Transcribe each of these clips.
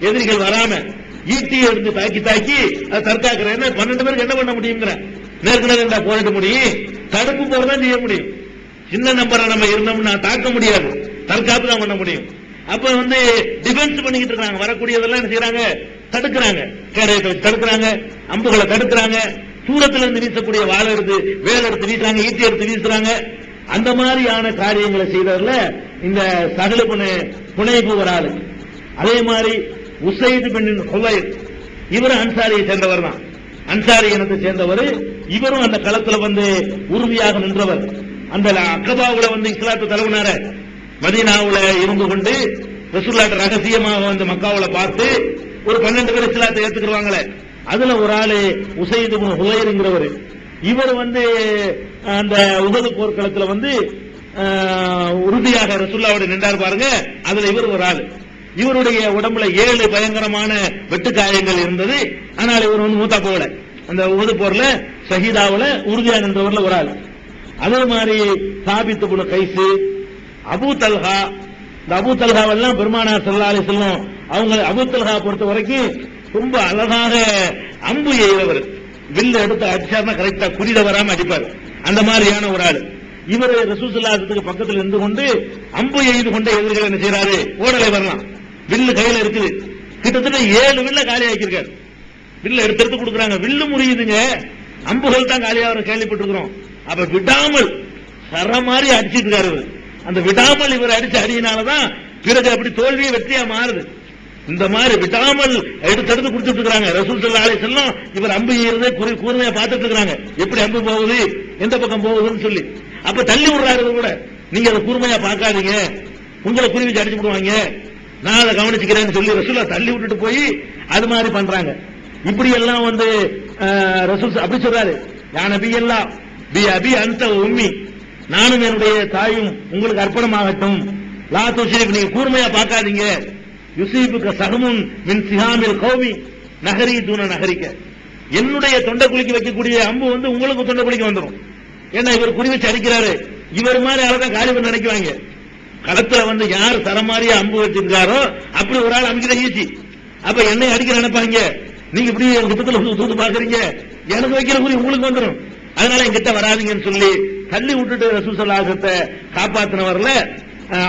எதிரிகள் வராம ஈட்டி எடுத்து தாக்கி தாக்கி அதை தற்காக்கிற பன்னெண்டு பேருக்கு என்ன பண்ண முடியுங்கிற? நேருக்கு போராட்ட முடியும். தடுப்பு போறதான் தான் செய்ய முடியும். சின்ன நம்பரை நம்ம இருந்தோம்னா தாக்க முடியாது. தற்காப்பு தான் பண்ண முடியும். அப்ப வந்து டிஃபென்ஸ் பண்ணிக்கிட்டு இருக்காங்க வரக்கூடியதெல்லாம் என்ன செய்யறாங்க தடுக்கிறாங்க. கேடயத்தை தடுக்கிறாங்க. அம்புகளை தடுக்கிறாங்க. தூரத்துல இருந்து வீசக்கூடிய வாழை எடுத்து வேலை எடுத்து வீசுறாங்க. ஈட்டி எடுத்து வீசுறாங்க. அந்த மாதிரியான காரியங்களை செய்ததுல இந்த சகல புனை புனைப்பு ஒரு ஆளு அதே மாதிரி உசைது பெண்ணின் ஹுலைர் இவரும் அன்சாரியை சேர்ந்தவர் தான். அன்சாரி இனத்தை சேர்ந்தவர். இவரும் அந்த களத்துல வந்து உறுதியாக நின்றவர். அந்த அக்கபாவுல வந்து இஸ்லாத்தை தலைவனார மதீனாவுல இருந்து கொண்டு ரசூல்லாட்ட ரகசியமாக வந்து மக்காவுல பார்த்து ஒரு பன்னெண்டு பேர் இஸ்லாத்தை ஏத்துக்குருவாங்களே அதுல ஒரு ஆளு உசைது ஹுலைருங்கிறவர். இவர் வந்து அந்த உகது போர்க்களத்துல வந்து உறுதியாக ரசுல்லாவோட நின்றார் பாருங்க. அதுல இவர் ஒரு ஆள். இவருடைய உடம்புல ஏழு பயங்கரமான வெட்டுக்காயங்கள் இருந்தது. ஆனால் இவர் வந்து மூத்தா போகல. அந்த உது போர்ல ஷஹீதாவுல உறுதியாக நின்றவர்ல ஒரு ஆள். அதே மாதிரி சாபித்து புன கைசு அபு தல்ஹா. இந்த அபு தல்ஹாவெல்லாம் பெருமானார் ஸல்லல்லாஹு அலைஹி அவங்க அபு தல்ஹா பொறுத்த வரைக்கும் ரொம்ப அழகாக அம்பு எய்தவர். வில்ல எடுத்து அடிச்சார்னா கரெக்டா குறியில வராம அடிப்பார். அந்த மாதிரியான ஒரு ஆள். இவர் ரசூசல்லாத்துக்கு பக்கத்தில் இருந்து கொண்டு அம்பு எய்து கொண்ட எதிரிகள் என்ன செய்யறாரு ஓடலை வரலாம். வில்லு கையில இருக்குது. கிட்டத்தட்ட ஏழு வில்ல காலி ஆக்கியிருக்காரு. வில்ல எடுத்து எடுத்து கொடுக்குறாங்க. வில்லு முறியுதுங்க. அம்புகள் தான் காலியாக கேள்விப்பட்டிருக்கிறோம். அப்ப விடாமல் சர மாதிரி அடிச்சிட்டு இருக்காரு அந்த விடாமல் இவர் அடிச்ச அடியினாலதான் பிறகு அப்படி தோல்வியை வெற்றியா மாறுது. இந்த மாதிரி விடாமல் எடுத்து எடுத்து கொடுத்துட்டு இருக்காங்க ரசூல் சல்லா அலி செல்லம் இவர் அம்பு ஈரதே குறி கூர்மையா பார்த்துட்டு இருக்காங்க எப்படி அம்பு போகுது? எந்த பக்கம் போகுதுன்னு சொல்லி. அப்ப தள்ளி விடுறாரு கூட. நீங்க அதை கூர்மையா பார்க்காதீங்க. உங்களை குறிவிச்சு அடிச்சு விடுவாங்க. நான் அதை கவனிச்சுக்கிறேன்னு சொல்லி ரசூலா தள்ளி விட்டுட்டு போய் அது மாதிரி பண்றாங்க. இப்படி எல்லாம் வந்து ரசூல் அப்படி சொல்றாரு. யா பி எல்லாம் பி அபி அந்த உம்மி. நானும் என்னுடைய தாயும் உங்களுக்கு அர்ப்பணமாகட்டும். லா துஷீப் நீங்க கூர்மையா பார்க்காதீங்க. யுசீபுக்கு சகமுன் மின் சிஹாமில் கௌமி. நகரி தூண நகரிக்க. என்னுடைய தொண்டை குளிக்க வைக்கக்கூடிய அம்பு வந்து உங்களுக்கு தொண்டை குளிக்க வந்துடும் ஏன்னா இவர் குறி வச்சு அடிக்கிறாரு. இவர் மாதிரி ஆளதான் காலி பண்ண நினைக்குவாங்க. களத்துல வந்து யார் தரமாரியா அம்பு வச்சிருக்காரோ அப்படி ஒரு ஆள் அமுக்கிற ஈச்சி அப்ப என்னை அடிக்கிற நினைப்பாங்க? நீங்க இப்படி என் கிட்டத்துல வந்து தூத்து பாக்குறீங்க எனக்கு வைக்கிற குறி உங்களுக்கு வந்துடும் அதனால என்கிட்ட வராதிங்கன்னு சொல்லி தள்ளி விட்டுட்டு ரசூசல்லாசத்தை காப்பாத்தினவர்ல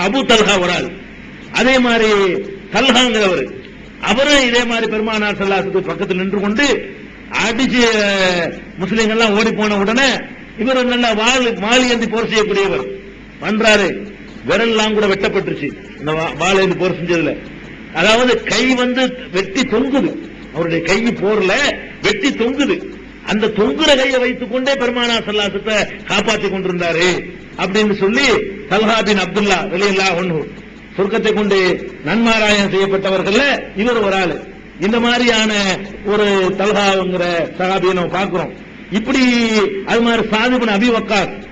அபு தல்ஹா ஒரு ஆள். அதே மாதிரி தல்ஹாங்கிறவர். அவரும் இதே மாதிரி பெருமானார் சல்லாசத்துக்கு பக்கத்தில் நின்று கொண்டு அடிச்சு முஸ்லீம்கள்லாம் ஓடி போன உடனே இவர் நல்ல வாள் மாலி ஏந்தி போர் செய்யக்கூடியவர் பண்றாரு. விரல்லாம் கூட வெட்டப்பட்டுருச்சு. இந்த வா- போர் செஞ்சதுல. அதாவது கை வந்து வெட்டி தொங்குது. அவருடைய கை போர்ல வெட்டி தொங்குது. அந்த தொங்குற கையை வைத்துக் கொண்டே பெருமானா சல்லாசத்தை காப்பாற்றி கொண்டிருந்தாரு. அப்படின்னு சொல்லி தல்ஹா பின் அப்துல்லா வெளியில்லா ஒன்று சொர்க்கத்தை கொண்டு நன்மாராயம் செய்யப்பட்டவர்கள் இவர் ஒரு ஆளு. இந்த மாதிரியான ஒரு தல்ஹாங்கிற சகாபியை நம்ம பார்க்கிறோம். இப்படி அது மாதிரி சாதிபன் அபிவக்காஸ்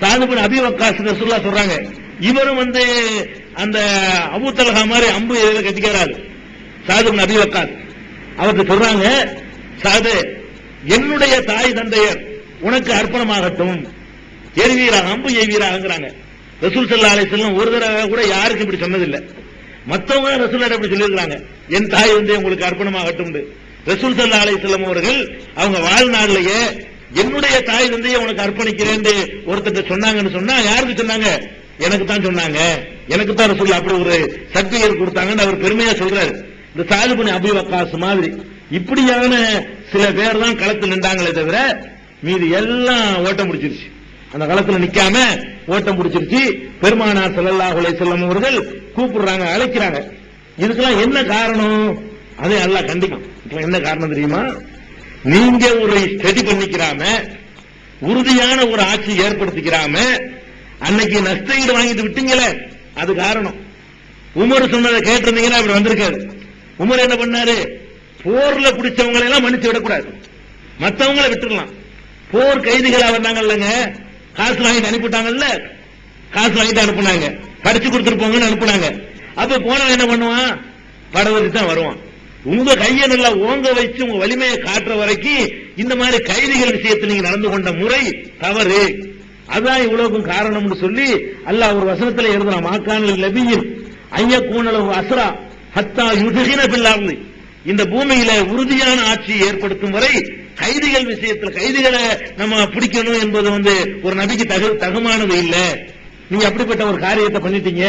வக்காஸ். அபிவக்காஸ் ரசுல்லா சொல்றாங்க. இவரும் வந்து அந்த அபு மாதிரி அம்பு எதிர கட்டிக்கிறாரு சாது நபி வக்காஸ் அவருக்கு சொல்றாங்க சாது என்னுடைய தாய் தந்தையர் உனக்கு அர்ப்பணமாகட்டும். எரிவீராக அம்பு எய்வீராங்கிறாங்க. ரசூல் சல்லா அலிஸ்லாம் ஒரு தடவை கூட யாருக்கும் இப்படி சொன்னதில்லை. மற்றவங்க ரசூல் இப்படி சொல்லியிருக்காங்க என் தாய் வந்து உங்களுக்கு அர்ப்பணமாகட்டும் ரசூல் சல்லா அலிஸ்லாம் அவர்கள் அவங்க வாழ்நாளிலேயே என்னுடைய தாய் தந்தையை உனக்கு அர்ப்பணிக்கிறேன் ஒருத்தர் சொன்னாங்கன்னு சொன்னா யாருக்கு சொன்னாங்க? எனக்கு தான் சொன்னாங்க. எனக்கு தான் சொல்லி அப்படி ஒரு சர்டிபிகேட் கொடுத்தாங்கன்னு அவர் பெருமையா சொல்றாரு. இந்த சாலிபுனி அபி வக்காஸ் மாதிரி இப்படியான சில பேர் தான் களத்தில் நின்றாங்களே தவிர மீதி எல்லாம் ஓட்டம் முடிச்சிருச்சு அந்த களத்தில் நிக்காம ஓட்டம் முடிச்சிருச்சு பெருமானார் செல்லல்லா உலை செல்லம் அவர்கள் கூப்பிடுறாங்க அழைக்கிறாங்க. இதுக்கெல்லாம் என்ன காரணம்? அதை எல்லாம் கண்டிக்கும் என்ன காரணம் தெரியுமா? நீங்க ஒரு ஸ்டடி பண்ணிக்கிறாம உறுதியான ஒரு ஆட்சி ஏற்படுத்திக்கிறாம அன்னைக்கு நஷ்ட ஈடு வாங்கிட்டு விட்டீங்களே அது காரணம். உமர் சொன்னதை கேட்டிருந்தீங்கன்னா அப்படி வந்திருக்காரு. உமர் என்ன பண்ணாரு? போர்ல பிடிச்சவங்களை எல்லாம் மன்னிச்சு விடக்கூடாது. மத்தவங்களை விட்டுடலாம். போர் கைதிகளா வந்தாங்க இல்லைங்க. காசு வாங்கிட்டு அனுப்பிட்டாங்கல்ல காசு வாங்கிட்டு அனுப்புனாங்க. படிச்சு கொடுத்துருப்போங்கன்னு அனுப்புனாங்க. அப்ப போனவன் என்ன பண்ணுவான்? படவதி தான் வருவான். உங்க கையை நல்லா ஓங்க வச்சு உங்க வலிமையை காட்டுற வரைக்கும் இந்த மாதிரி கைதிகள் விஷயத்தில் நீங்க நடந்து கொண்ட முறை தவறு. அதான் இவ்வளவுக்கும் காரணம்னு சொல்லி அல்லாஹ் ஒரு வசனத்தில் எழுதுன மாக்கான லபியின் ஐய கூணளவு ஹத்தா யுதகின பில்லார்ந்து இந்த பூமியில உறுதியான ஆட்சியை ஏற்படுத்தும் வரை கைதிகள் விஷயத்துல கைதிகளை நம்ம பிடிக்கணும் என்பது வந்து ஒரு நபிக்கு தகு தகுமானது இல்லை. நீங்க அப்படிப்பட்ட ஒரு காரியத்தை பண்ணிட்டீங்க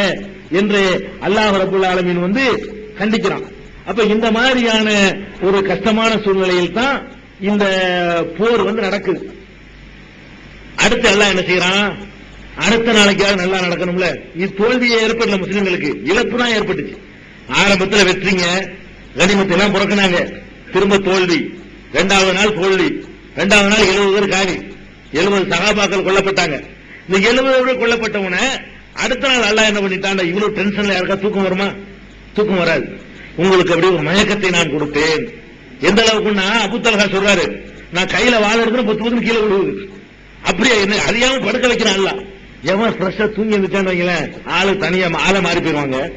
என்று அல்லாஹ் ரபுல் ஆலமீன் வந்து கண்டிக்கிறான். அப்ப இந்த மாதிரியான ஒரு கஷ்டமான சூழ்நிலையில் தான் இந்த போர் வந்து நடக்குது. அடுத்து எல்லாம் என்ன செய்யறான்? அடுத்த நாளைக்காவது நல்லா நடக்கணும்ல. இது தோல்வியே ஏற்படல முஸ்லிம்களுக்கு இழப்பு தான் ஏற்பட்டுச்சு. ஆரம்பத்தில் வெற்றிங்க கனிமத்தை எல்லாம் புறக்கினாங்க திரும்ப தோல்வி. ரெண்டாவது நாள் தோல்வி. ரெண்டாவது நாள் எழுபது பேர் காலி. எழுபது சகாபாக்கள் கொல்லப்பட்டாங்க. இந்த எழுபது பேர் கொல்லப்பட்டவன அடுத்த நாள் நல்லா என்ன பண்ணிட்டான் இவ்வளவு டென்ஷன்ல யாருக்கா தூக்கம் வருமா? தூக்கம் வராது. உங்களுக்கு அப்படி ஒரு மயக்கத்தை நான் கொடுப்பேன். எந்த அளவுக்குன்னா அபுத்தலகா சொல்றாரு நான் கையில வாழ எடுத்து பத்து பத்து கீழே விழுவுது. அப்படியே? என்ன அறியாம படுக்க வைக்கிறான் எவன் ஃப்ரெஷ்ஷா தூங்கி எந்திரிச்சான்னு வைங்களேன். ஆளு தனியா ஆளை மாறி போயிருவாங்க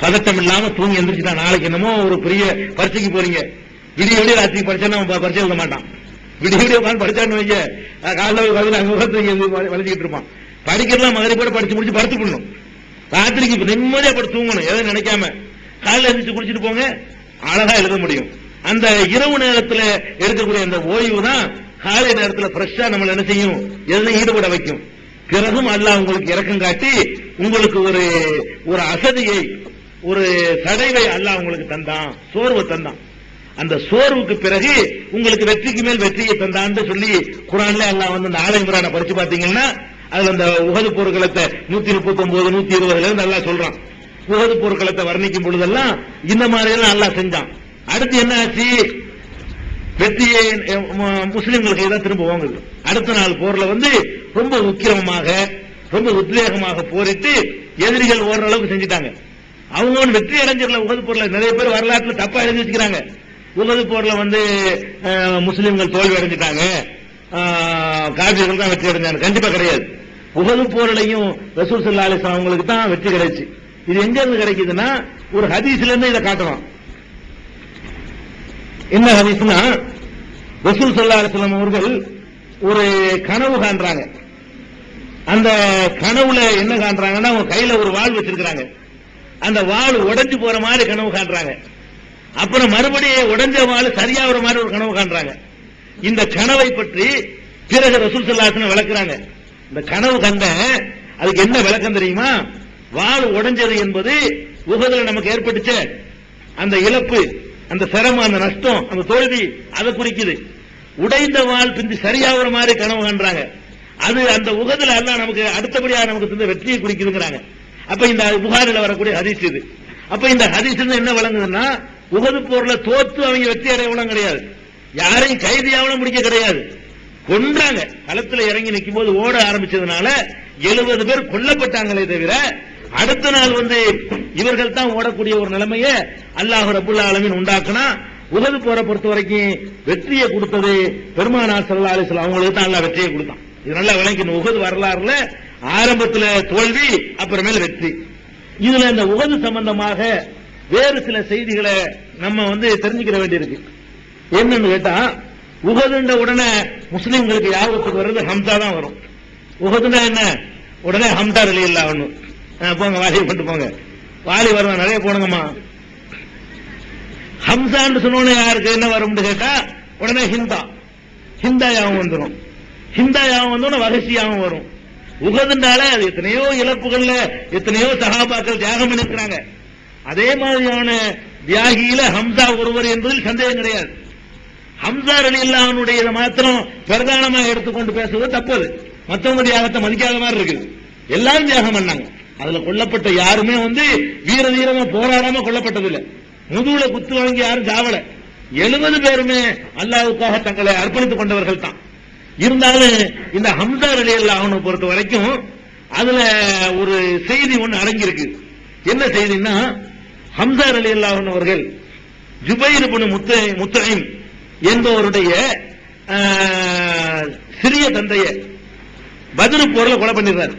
பதட்டம் இல்லாம தூங்கி எந்திரிச்சுட்டா நாளைக்கு என்னமோ ஒரு பெரிய பரீட்சைக்கு போறீங்க. விடிய விடிய ராத்திரி பரிச்சை அவன் பரிச்சை எழுத மாட்டான். விடிய விடிய உட்காந்து படிச்சான்னு வைங்க. காலைல பதில் அங்க உட்காந்து வளைஞ்சிக்கிட்டு இருப்பான். படிக்கிறலாம் மதுரை கூட படிச்சு முடிச்சு படுத்துக்கணும் ராத்திரிக்கு நிம்மதியா படுத்து தூங்கணும். எதை நினைக்காம. காலைல எழுந்திரிச்சு குடிச்சிட்டு போங்க. அழகா எழுத முடியும். அந்த இரவு நேரத்தில் இருக்கக்கூடிய அந்த ஓய்வு தான் காலை நேரத்தில் ஃப்ரெஷ்ஷா நம்மள என்ன செய்யும்? எதுல ஈடுபட வைக்கும்? பிறகும் அல்லாஹ் உங்களுக்கு இறக்கம் காட்டி உங்களுக்கு ஒரு ஒரு அசதியை ஒரு தடைவை அல்ல உங்களுக்கு தந்தான் சோர்வு தந்தான். அந்த சோர்வுக்கு பிறகு உங்களுக்கு வெற்றிக்கு மேல் வெற்றியை தந்தான்னு சொல்லி குரான்ல எல்லாம் வந்து நாளை முறான படிச்சு பாத்தீங்கன்னா அதுல அந்த உகது போர்க்களத்தை நூத்தி முப்பத்தி ஒன்பது நூத்தி இருபதுல இருந்து நல்லா சொல்றான். உகது போர்க்களத்தை வர்ணிக்கும் பொழுதெல்லாம் இந்த மாதிரி எல்லாம் நல்லா செஞ்சான். அடுத்து என்ன ஆச்சு? வெற்றியை முஸ்லிம்களுக்கு தான் திரும்ப வாங்குது அடுத்த நாள் போர்ல வந்து ரொம்ப உக்கிரமமாக ரொம்ப உத்வேகமாக போரிட்டு எதிரிகள் ஓரளவுக்கு செஞ்சுட்டாங்க. அவங்க ஒன்று வெற்றி அடைஞ்சிடல உகது போர்ல. நிறைய பேர் வரலாற்றுல தப்பா எழுதி வச்சுக்கிறாங்க. உகது போர்ல வந்து முஸ்லிம்கள் தோல்வி அடைஞ்சிட்டாங்க. அஹ், தான் வெற்றி அடைஞ்சாங்க. கண்டிப்பா கிடையாது. உகது போரிலையும் ரசூல் சல்லா அலிஸ்லாம் அவங்களுக்கு தான் வெற்றி கிடைச்சு. இது எங்க இருந்து கிடைக்குதுன்னா ஒரு ஹதீஸ்ல இருந்து இதை காட்டலாம். என்ன ஹதீஸ்னா ரசூல் சல்லா அலிஸ்லாம் அவர்கள் ஒரு கனவு காண்றாங்க. அந்த கனவுல என்ன காண்றாங்கன்னா அவங்க கையில ஒரு வாள் வச்சிருக்கிறாங்க. அந்த வாள் உடஞ்சு போற மாதிரி கனவு காண்றாங்க. அப்புறம் மறுபடியும் உடஞ்ச வாள் சரியாகிற மாதிரி ஒரு கனவு காண்றாங்க. இந்த கனவை பற்றி பிறகு ரசூல் சல்லாசன விளக்குறாங்க. இந்த கனவு கண்ட அதுக்கு என்ன விளக்கம் தெரியுமா? வாள் உடஞ்சது என்பது உகதில் நமக்கு ஏற்பட்டுச்ச. அந்த இழப்பு அந்த சிரமம் அந்த நஷ்டம் அந்த தோல்வி அதை குறிக்குது. உடைந்த வாள் பிந்தி சரியாகிற மாதிரி கனவு காண்றாங்க. அது அந்த உகதுல எல்லாம் நமக்கு அடுத்தபடியாக நமக்கு தந்த வெற்றியை குறிக்குதுங்கிறாங்க. அப்ப இந்த புகாரில் வரக்கூடிய ஹதீஸ் இது. அப்ப இந்த ஹதீஸ் என்ன விளங்குதுன்னா உகது போர்ல தோத்து அவங்க வெற்றி அடையவளும் கிடையாது. யாரையும் கைதியாவளும் முடிக்க கிடையாது. கொன்றாங்க. களத்துல இறங்கி நிற்கும் போது ஓட ஆரம்பிச்சதுனால எழுபது பேர் கொல்லப்பட்டாங்களே தவிர அடுத்த நாள் வந்து இவர்கள் தான் ஓடக்கூடிய ஒரு நிலைமையை அல்லாஹ் ரபுல்லா ஆலமீன் உண்டாக்குனா உகது போரை பொறுத்த வரைக்கும் வெற்றியை கொடுத்தது பெருமானார் சல்லா அலிஸ்லாம் அவங்களுக்கு தான் அல்லாஹ் வெற்றியை கொடுத்தான். இது நல்லா விளங்கிக்கணும். உகது வரலாறுல ஆரம்பத்துல தோல்வி அப்புறமேல வெற்றி. இதுல இந்த உகது சம்பந்தமாக வேறு சில செய்திகளை நம்ம வந்து தெரிஞ்சுக்கிற வேண்டியிருக்கு. என்னன்னு கேட்டா உகதுன்ற உடனே முஸ்லீம்களுக்கு யாபத்துக்கு வர்றது ஹம்சா தான் வரும். உகதுனா என்ன? உடனே ஹம்சா வெளியில் இல்ல போங்க வாலியை கொண்டு போங்க. வாலி வருவான் நிறைய போனுங்கம்மா ஹம்சான்னு சொன்னோன்னு யாருக்கு என்ன வரும்னு கேட்டா உடனே ஹிந்தா. ஹிந்தா யாவும் வந்துடும் ஹிந்தா யாவும் வந்தோடனே வகசியாவும் வரும். உகதுண்டால அது எத்தனையோ இழப்புகள்ல எத்தனையோ சகாபாக்கள் தியாகம் பண்ணிருக்கிறாங்க. அதே மாதிரியான தியாகியில ஹம்சா ஒருவர் என்பதில் சந்தேகம் கிடையாது. ஹம்சா அலி மாத்திரம் பிரதானமாக எடுத்துக்கொண்டு பேசுவது தப்பது மத்தவங்க தியாகத்தை மதிக்காத மாதிரி இருக்குது. எல்லாரும் தியாகம் பண்ணாங்க. அதுல கொல்லப்பட்ட யாருமே வந்து வீர தீரமா போராடாம கொல்லப்பட்டதில்லை. முதுகுல குத்து வாங்கி யாரும் சாவல. எழுபது பேருமே அல்லாவுக்காக தங்களை அர்ப்பணித்துக் கொண்டவர்கள் தான். இருந்தாலும் இந்த ஹம்சா அலி அல்லாஹனை பொறுத்த வரைக்கும் அதுல ஒரு செய்தி ஒண்ணு அடங்கியிருக்கு. என்ன செய்தின்னா ஹம்சா அலி அல்லாஹன் அவர்கள் ஜுபைர் இப்னு முத்த முத்தைம் என்பவருடைய சிறிய தந்தைய பதிரு போரில் கொலை பண்ணிடுறாரு.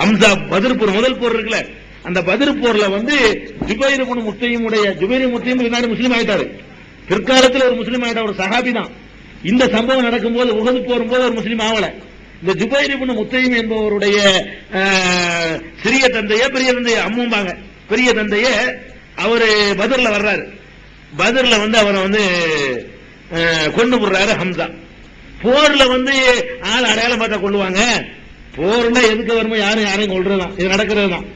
ஹம்சா பதிர் போர் முதல் போர் இருக்குல்ல. அந்த பதிர் போர்ல வந்து ஜுபைர் குணு முத்தையும் உடைய ஜுபைர் முத்தையும் பின்னாடி முஸ்லீம் ஆயிட்டாரு. பிற்காலத்தில் ஒரு முஸ்லீம் ஆயிட்ட ஒரு சஹாபி தான். இந்த சம்பவம் நடக்கும்போது உகது போரும் போது ஒரு முஸ்லீம் ஆகல இந்த ஜுபைர் குணு முத்தையும் என்பவருடைய சிறிய தந்தைய பெரிய தந்தைய அம்மும்பாங்க. பெரிய தந்தைய அவரு பதர்ல வர்றாரு. பதர்ல வந்து அவரை வந்து கொண்டு போடுறாரு ஹம்சா. போர்ல வந்து ஆள் அடையாளம் பார்த்தா கொள்ளுவாங்க. போர்ல எதுக்கு வருமோ யாரும் யாரையும் கொள்றதுதான் இது நடக்கிறது தான்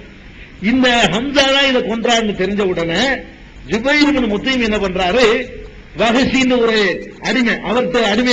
இந்த ஹம்சா தான் இதை கொன்றான்னு தெரிஞ்ச உடனே ஜுபைர் முத்தையும் என்ன பண்றாரு? வகசின்னு ஒரு அடிமை அவர்கிட்ட அடிமை